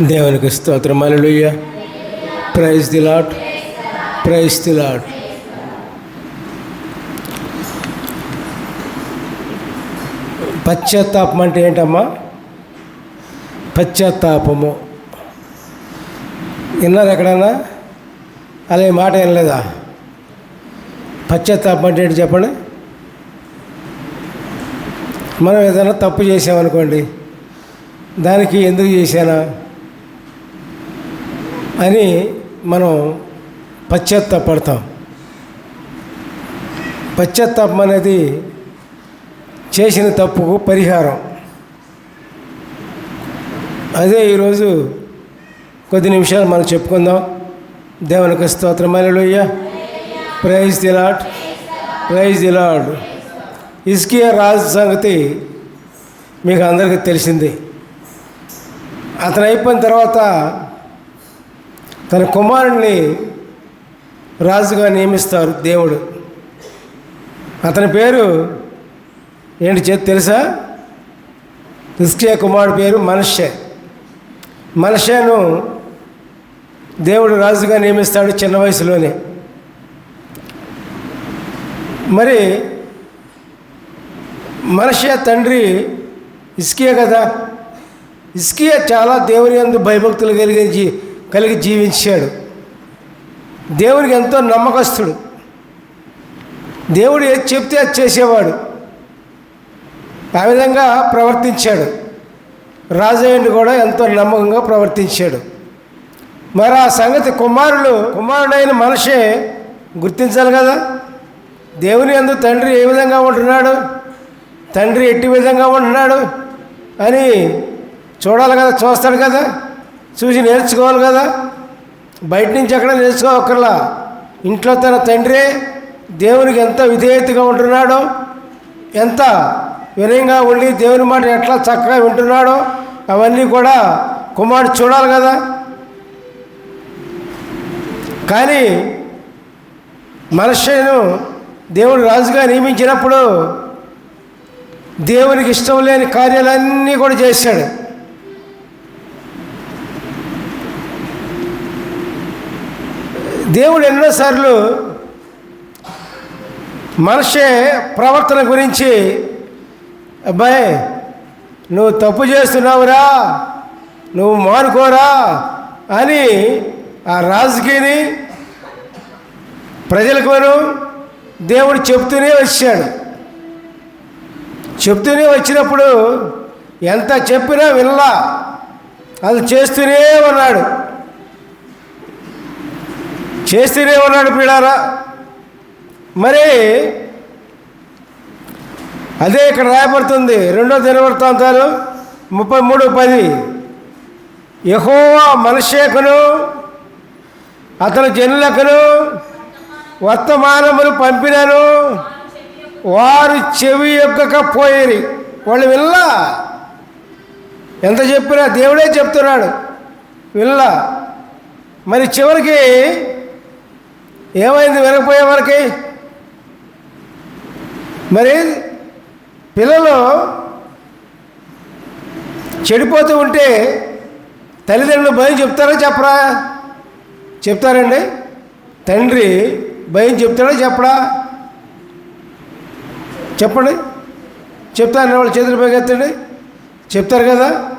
దేవునికి స్తోత్రం. Hallelujah praise the lord praise the lord పశ్చాత్తాపం అంటే ఏంటమ్మా? పశ్చాత్తాపము. విన్నారు ఎక్కడన్నా? అలా ఈ మాట వినలేదా? పశ్చాత్తాపం అంటే ఏంటి చెప్పండి? మనం ఏదైనా తప్పు చేసామనుకోండి దానికి ఎందుకు చేశానా? అని మనం పశ్చాత్తాపడతాం. పశ్చాత్తాపం అనేది చేసిన తప్పుకు పరిహారం. అదే ఈరోజు కొద్ది నిమిషాలు మనం చెప్పుకుందాం. దేవునికి స్తోత్రం. Hallelujah praise the lord praise the lord ఇస్కియా రాజు సంగతి మీకు అందరికీ తెలిసింది. అతను అయిపోయిన తర్వాత తన కుమారుడిని రాజుగా నియమిస్తారు దేవుడు. అతని పేరు ఏంటి చేతి తెలుసా? ఇస్కియా కుమారుడు పేరు మనషే మనషేను దేవుడు రాజుగా నియమిస్తాడు చిన్న వయసులోనే. మరి మనషే తండ్రి ఇస్కియా కదా. ఇస్కియా చాలా దేవుని అందు భయభక్తులు కలిగించి కలిగి జీవించాడు. దేవునికి ఎంతో నమ్మకస్తుడు. దేవుడు ఏది చెప్తే అది చేసేవాడు. ఆ విధంగా ప్రవర్తించాడు. రాజయ్యుడు కూడా ఎంతో నమ్మకంగా ప్రవర్తించాడు. మరి ఆ సంగతి కుమారుడు కుమారుడైన మనిషే గుర్తించాలి కదా? దేవుని అందు తండ్రి ఏ విధంగా ఉంటున్నాడు? తండ్రి ఎట్టి విధంగా ఉంటున్నాడు? అని చూడాలి కదా చూస్తాడు కదా? చూసి నేర్చుకోవాలి కదా. బయట నుంచి ఎక్కడ నేర్చుకోవక్కర్లా ఇంట్లో తన తండ్రి దేవునికి ఎంత విధేయతగా ఉంటున్నాడో ఎంత వినయంగా ఉండి దేవుని మాట ఎట్లా చక్కగా వింటున్నాడో అవన్నీ కూడా కుమారుడు చూడాలి కదా. కానీ మనుష్యను దేవుడు రాజుగా నియమించినప్పుడు దేవునికి ఇష్టం లేని కార్యాలన్నీ కూడా చేశాడు. దేవుడు ఎన్నోసార్లు మనిషి ప్రవర్తన గురించి అబ్బాయి నువ్వు తప్పు చేస్తున్నావురా నువ్వు మానుకోరా అని ఆ రాజుకిని ప్రజలకు దేవుడు చెప్తూనే వచ్చాడు. చెప్తూనే వచ్చినప్పుడు ఎంత చెప్పినా వినలా. అది చేస్తూనే ఉన్నాడు. చేస్తూనే ఉన్నాడు పీడారా మరి అదే ఇక్కడ రాయబడుతుంది రెండో దినవృత్తాంతాలు ముప్పై మూడు పది. యహోవా మనుష్యకును అతని జనులకును వర్తమానములు పంపినను వారు చెవి ఎక్కకపోయేరి వాళ్ళు విల్లా ఎంత చెప్పినా దేవుడే చెప్తున్నాడు. విల్లా మరి చివరికి ఏమైంది వినకపోయే వరకు? మరి పిల్లలు చెడిపోతూ ఉంటే తల్లిదండ్రులు భయం చెప్తారా చెప్పరా? చెప్తారండి. తండ్రి భయం చెప్తాడా చెప్పడా? చెప్పండి. చెప్తారని వాళ్ళు చేతులు పైకెత్తండి. చెప్తారు కదా.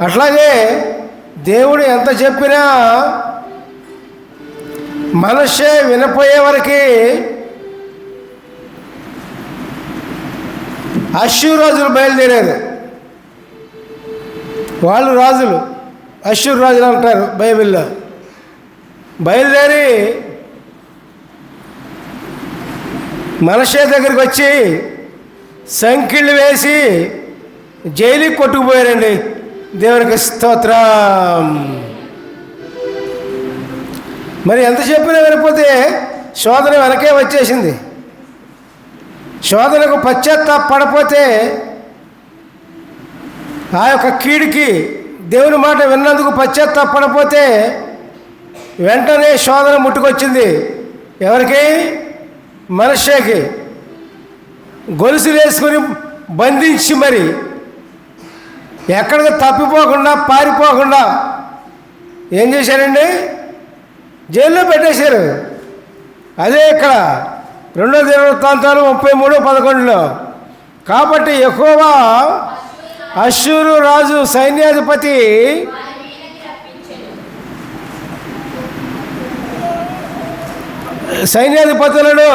అట్లాగే దేవుడు ఎంత చెప్పినా మనసే వినపోయే అశ్వ రాజులు బయలుదేరారు. వాళ్ళు రాజులు. అశ్వర్ రాజులు అంటారు బైబిల్లో. బయలుదేరి మనషే దగ్గరికి వచ్చి సంకిళ్ళు వేసి జైలుకి కొట్టుకుపోయారండి. దేవునికి స్తోత్రం. మరి ఎంత చెప్పినా వినకపోతే శోధన వెనకే వచ్చేసింది. శోధనకు పశ్చాత్త పడపోతే ఆ యొక్క కీడికి దేవుని మాట విన్నందుకు పశ్చాత్త పడపోతే వెంటనే శోధన ముట్టుకొచ్చింది. ఎవరికి? మనుష్యకి గొలుసులు వేసుకుని బంధించి మరి ఎక్కడికి తప్పిపోకుండా పారిపోకుండా ఏం చేశారండి? జైల్లో పెట్టేశారు. అదే ఇక్కడ రెండో దినవృత్తాంతాలు ముప్పై మూడు పదకొండులో. కాబట్టి ఎక్కువగా అశ్వరు రాజు సైన్యాధిపతి సైన్యాధిపతులను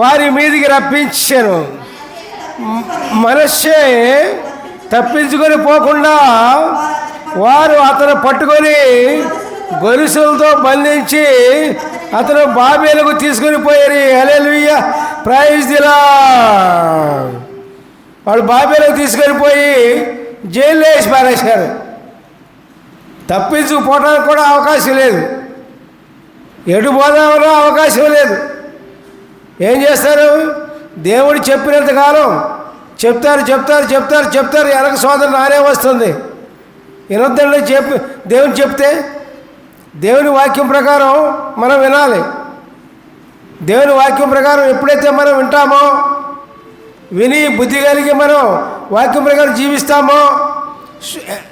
వారి మీదికి రప్పించాను మనస్సే తప్పించుకొని పోకుండా వారు అతను పట్టుకొని గొలుసులతో బంధించి అతను బాబేలకు తీసుకుని పోయారు. హల్లెలూయా. ప్రైజ్ దిలా వాడు బాబేలకు తీసుకొని పోయి జైల్లో వేసి పారేశారు. తప్పించుకుపోవడానికి కూడా అవకాశం లేదు. ఎటు పోదామనో అవకాశం లేదు. ఏం చేస్తారు? దేవుడు చెప్పినంత కాలం చెప్తారు చెప్తారు చెప్తారు చెప్తారు. వెనక సోదరు నానే వస్తుంది. వినొద్దండి చెప్పి దేవుని చెప్తే దేవుని వాక్యం ప్రకారం మనం వినాలి. దేవుని వాక్యం ప్రకారం ఎప్పుడైతే మనం వింటామో విని బుద్ధి కలిగి మనం వాక్యం ప్రకారం జీవిస్తామో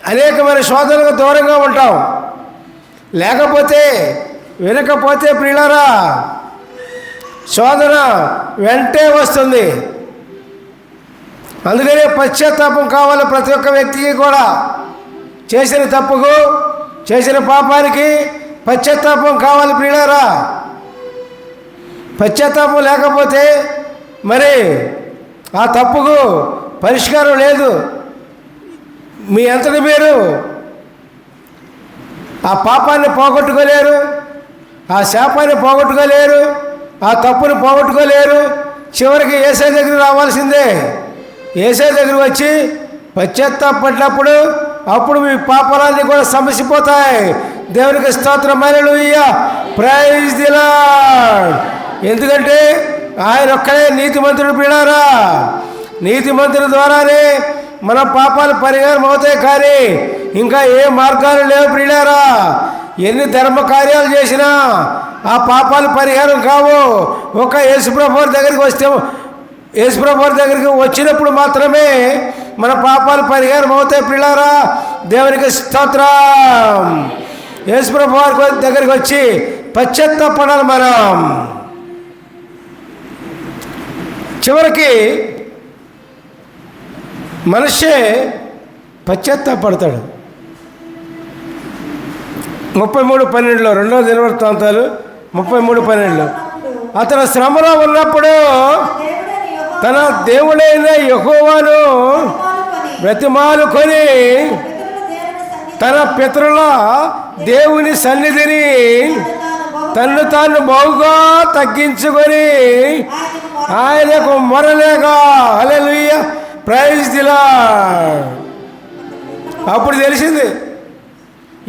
అనేకమైన శోధనకు దూరంగా ఉంటాం. లేకపోతే వినకపోతే ప్రియులారా శోధన వెంటే వస్తుంది. అందుకనే పశ్చాత్తాపం కావాలి ప్రతి ఒక్క వ్యక్తికి కూడా చేసిన తప్పుకు చేసిన పాపానికి పశ్చాత్తాపం కావాలి ప్రియులారా. పశ్చాత్తాపం లేకపోతే మరి ఆ తప్పుకు పరిష్కారం లేదు. మీ అంతటి మీరు ఆ పాపాన్ని పోగొట్టుకోలేరు ఆ శాపాన్ని పోగొట్టుకోలేరు ఆ తప్పుని పోగొట్టుకోలేరు. చివరికి ఏసై దగ్గర రావాల్సిందే. ఏసై దగ్గర వచ్చి పశ్చాత్తాపడినప్పుడు అప్పుడు మీ పాపాలన్నీ కూడా సమసిపోతాయి. దేవునికి స్తోత్రం. ఇయ్య ప్రైజ్ దిలా ఎందుకంటే ఆయన ఒక్కడే నీతిమంతుడు పిడారా నీతిమంతుడి ద్వారానే మన పాపాలు పరిహారం అవుతాయి కానీ ఇంకా ఏ మార్గాలు లేవు ప్రియులారా. ఎన్ని ధర్మ కార్యాలు చేసినా ఆ పాపాలు పరిహారం కావు. ఒక యేసుప్రభు దగ్గరికి వస్తే యేసుప్రభు దగ్గరికి వచ్చినప్పుడు మాత్రమే మన పాపాలు పరిహారం అవుతాయి పిల్లారా. దేవునికి స్తోత్రం. యేసుప్రభు వారి దగ్గరికి వచ్చి పశ్చాత్తాపడాలి మనం. చివరికి మనిషే పశ్చాత్తాపడతాడు. ముప్పై మూడు పన్నెండులో రెండో దినవృత్తాంతాలు ముప్పై మూడు పన్నెండులో. అతను శ్రమలో ఉన్నప్పుడు తన దేవుడైన యహోవాను బ్రతిమాలుకొని తన పితరుల దేవుని సన్నిధిని తను తన్ను తాను బహుగా తగ్గించుకొని ఆయనకు మొర- ఆయనకు మొరలేక అలెలుయ్య ప్రైజ్ దిలా అప్పుడు తెలిసింది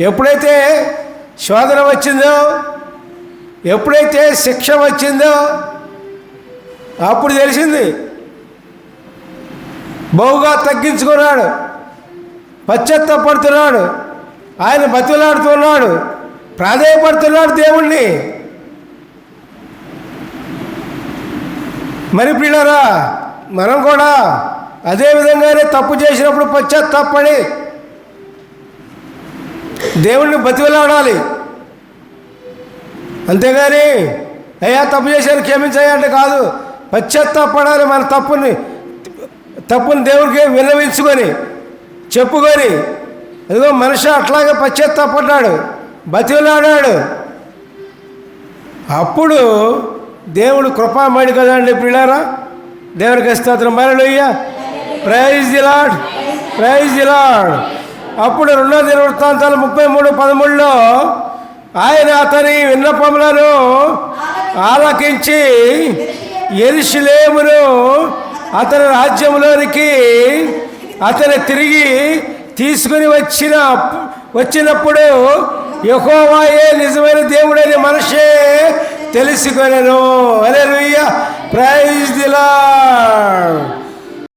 ఎప్పుడైతే శోధన వచ్చిందో ఎప్పుడైతే శిక్ష వచ్చిందో అప్పుడు తెలిసింది బహుగా తగ్గించుకున్నాడు. పశ్చాత్తపడుతున్నాడు. ఆయన బతిలాడుతున్నాడు. ప్రాధాయపడుతున్నాడు దేవుణ్ణి. మరి పిల్లరా మనం కూడా అదే విధంగానే తప్పు చేసినప్పుడు పశ్చాత్తాపడి దేవుణ్ణి బతిలాడాలి. అంతేగాని అయ్యా తప్పు చేశాను క్షమించాయంటే అంటే కాదు. పశ్చాత్తాపడాలి మన తప్పుని. తప్పును దేవుడికి విన్నవించుకొని చెప్పుకొని అదిగో మనిషి అట్లాగే పశ్చాత్తాపడ్డాడు బతిలాడాడు అప్పుడు దేవుడు కృపామణి కదండి పిల్లారా దేవుడికి స్తోత్రం. మరలుయ్య praise the lord praise the lord అప్పుడు రెండో దిన వృత్తాంతాలు ముప్పై మూడు పదమూడులో ఆయన అతని విన్నపములను ఆలకించి ఎరిశిలేమును అతని రాజ్యంలోనికి అతను తిరిగి తీసుకుని వచ్చిన వచ్చినప్పుడు యహోవాయే నిజమైన దేవుడని మనిషే తెలుసుకొనను. అరే ప్రైజ్ దిలా